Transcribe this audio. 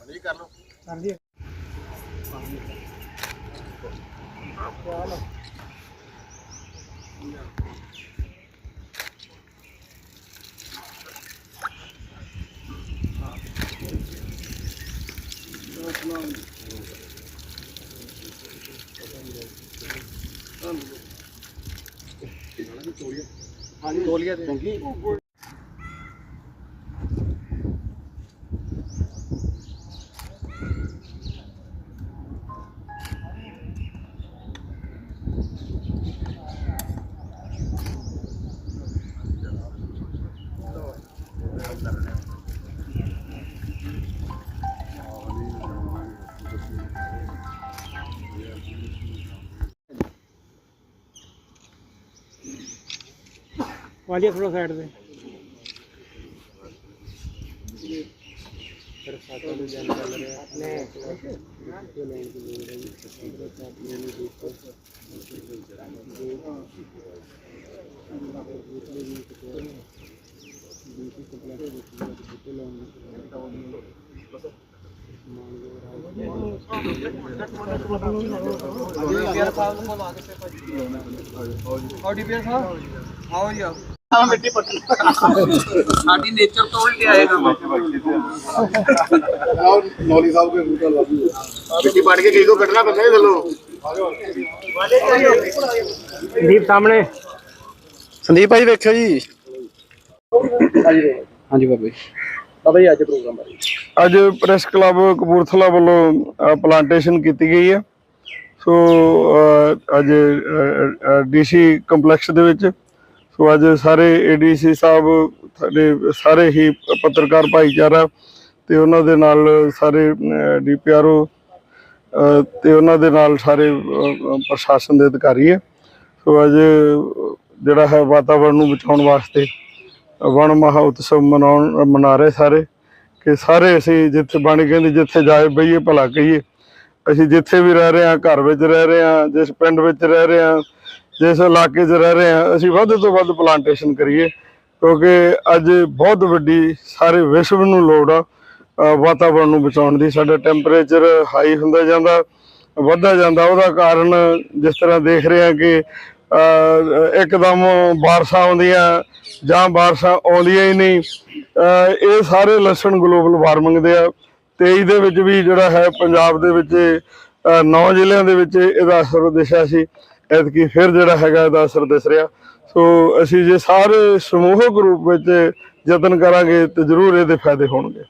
ਨਹੀਂ ਕਰ ਲਓ ਹਾਂਜੀ ਹਾਂਜੀ ਤੋਲੀਆ ਦੇ ਚੰਗੀ ਵਾਲੀਆ ਥੋੜਾ ਸਾਈਡ ਤੇ ਡੀਪੀਆਰ ਸਾਹਿਬ ਨੂੰ ਫੋਨ ਆ ਕੇ ਭਾਜੀ ਆਓ ਡੀਪੀਆਰ ਸਾਹਿਬ ਆਓ ਜੀ ਆਓ ਹਾਂ ਮਿੱਟੀ ਪੱਟੀ ਸਾਡੀ ਨੇਚਰ ਤੋਂ ਉਲਟ ਆਏਗਾ ਆਓ ਨੌਲੀ ਸਾਹਿਬ ਕੇ ਬੂਟਾ ਲਾ ਮਿੱਟੀ ਪੜ ਕੇ ਕਈ ਕੋ ਕੱਢਣਾ ਪੈਂਦਾ ਇਹ ਥੱਲੋਂ ਦੀਪ ਸਾਹਮਣੇ। ਸੰਦੀਪ ਭਾਈ ਵੇਖਿਓ ਜੀ। ਹਾਂਜੀ ਬਾਬੇ। ਬਾਬਾ ਜੀ ਅੱਜ ਪ੍ਰੋਗਰਾਮ ਬਾਰੇ। ਅੱਜ ਪ੍ਰੈਸ ਕਲੱਬ ਕਪੂਰਥਲਾ ਵੱਲੋਂ ਪਲਾਂਟੇਸ਼ਨ ਕੀਤੀ ਗਈ ਹੈ ਸੋ ਅੱਜ ਡੀਸੀ ਕੰਪਲੈਕਸ ਦੇ ਵਿੱਚ ਸੋ ਅੱਜ ਸਾਰੇ ਏਡੀਸੀ ਸਾਹਿਬ, ਸਾਡੇ ਸਾਰੇ ਹੀ ਪੱਤਰਕਾਰ ਭਾਈਚਾਰਾ ਤੇ ਉਹਨਾਂ ਦੇ ਨਾਲ ਸਾਰੇ ਡੀਪੀਆਰਓ ਤੇ ਉਹਨਾਂ ਦੇ ਨਾਲ ਸਾਰੇ ਪ੍ਰਸ਼ਾਸਨ ਦੇ ਅਧਿਕਾਰੀ ਹੈ। ਸੋ ਅੱਜ ਜਿਹੜਾ ਹੈ ਵਾਤਾਵਰਣ ਨੂੰ ਬਚਾਉਣ ਵਾਸਤੇ ਵਣ ਮਹਾ ਉਤਸਵ ਮਨਾਉਣ, ਮਨਾ ਰਹੇ ਸਾਰੇ ਕਿ ਸਾਰੇ ਅਸੀਂ ਜਿੱਥੇ ਬਾਣੀ ਕਹਿੰਦੀ ਜਿੱਥੇ ਜਾਏ ਬਈਏ, ਭਲਾ ਕਹੀਏ। ਅਸੀਂ ਜਿੱਥੇ ਵੀ ਰਹਿ ਰਹੇ ਹਾਂ, ਘਰ ਵਿੱਚ ਰਹਿ ਰਹੇ ਹਾਂ, ਜਿਸ ਪਿੰਡ ਵਿੱਚ ਰਹਿ ਰਹੇ ਹਾਂ ਜਿਸ ਇਲਾਕੇ 'ਚ ਰਹਿ ਰਹੇ ਹਾਂ ਅਸੀਂ ਵੱਧ ਤੋਂ ਵੱਧ ਪਲਾਂਟੇਸ਼ਨ ਕਰੀਏ ਕਿਉਂਕਿ ਅੱਜ ਬਹੁਤ ਵੱਡੀ ਸਾਰੇ ਵਿਸ਼ਵ ਨੂੰ ਲੋੜ ਆ ਅ, ਵਾਤਾਵਰਣ ਨੂੰ ਬਚਾਉਣ ਦੀ। ਸਾਡਾ ਟੈਂਪਰੇਚਰ ਹਾਈ ਹੁੰਦਾ ਜਾਂਦਾ ਵੱਧਦਾ ਜਾਂਦਾ। ਉਹਦਾ ਕਾਰਨ ਜਿਸ ਤਰ੍ਹਾਂ ਦੇਖ ਰਹੇ ਹਾਂ ਕਿ ਇੱਕਦਮ ਬਾਰਿਸ਼ਾਂ ਆਉਂਦੀਆਂ ਜਾਂ ਬਾਰਿਸ਼ਾਂ ਆਉਂਦੀਆਂ ਹੀ ਨਹੀਂ। ਇਹ ਸਾਰੇ ਲੱਛਣ ਗਲੋਬਲ ਵਾਰਮਿੰਗ ਦੇ ਆ। 23 ਦੇ ਵਿੱਚ ਵੀ ਜਿਹੜਾ ਹੈ ਪੰਜਾਬ ਦੇ ਵਿੱਚ ਨੌ ਜ਼ਿਲ੍ਹਿਆਂ ਦੇ ਵਿੱਚ ਇਹਦਾ ਅਸਰ ਦਿਸ਼ਾ ਸੀ। ਐਤਕੀ ਫਿਰ ਜਿਹੜਾ ਹੈਗਾ ਇਹਦਾ ਅਸਰ ਦਿਸ ਰਿਹਾ। ਸੋ ਅਸੀਂ ਜੇ ਸਾਰੇ ਸਮੂਹਕ ਰੂਪ ਵਿੱਚ ਯਤਨ ਕਰਾਂਗੇ ਤੇ ਜ਼ਰੂਰ ਇਹਦੇ ਫਾਇਦੇ ਹੋਣਗੇ।